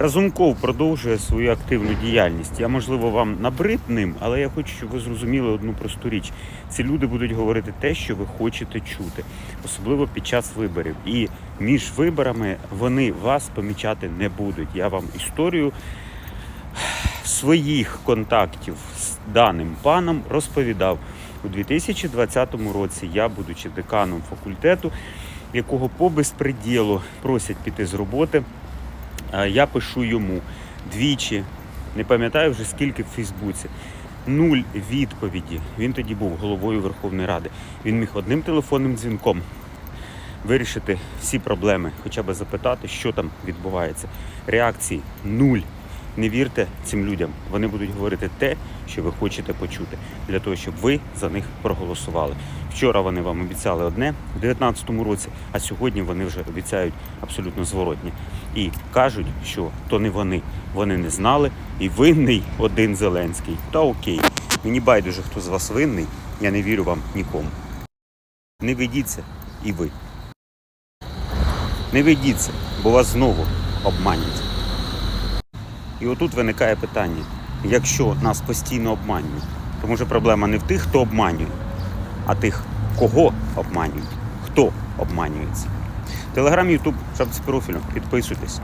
Разумков продовжує свою активну діяльність. Я, можливо, вам набрид ним, але я хочу, щоб ви зрозуміли одну просту річ. Ці люди будуть говорити те, що ви хочете чути, особливо під час виборів. І між виборами вони вас помічати не будуть. Я вам історію своїх контактів з даним паном розповідав у 2020 році. Я, будучи деканом факультету, якого по безпреділу просять піти з роботи. Я пишу йому двічі, не пам'ятаю вже скільки в Фейсбуці. Нуль відповіді. Він тоді був головою Верховної Ради. Він міг одним телефонним дзвінком вирішити всі проблеми, хоча б запитати, що там відбувається. Реакції нуль. Не вірте цим людям. Вони будуть говорити те, що ви хочете почути, для того, щоб ви за них проголосували. Вчора вони вам обіцяли одне у 2019 році, а сьогодні вони вже обіцяють абсолютно зворотнє. І кажуть, що то не вони. Вони не знали, і винний один Зеленський. Та окей, мені байдуже, хто з вас винний. Я не вірю вам нікому. Не ведіться і ви. Не ведіться, бо вас знову обманять. І отут виникає питання: якщо нас постійно обманюють, то може проблема не в тих, хто обманює, а тих, кого обманюють, хто обманюється. Телеграм, Ютуб, шапці профілю, підписуйтесь.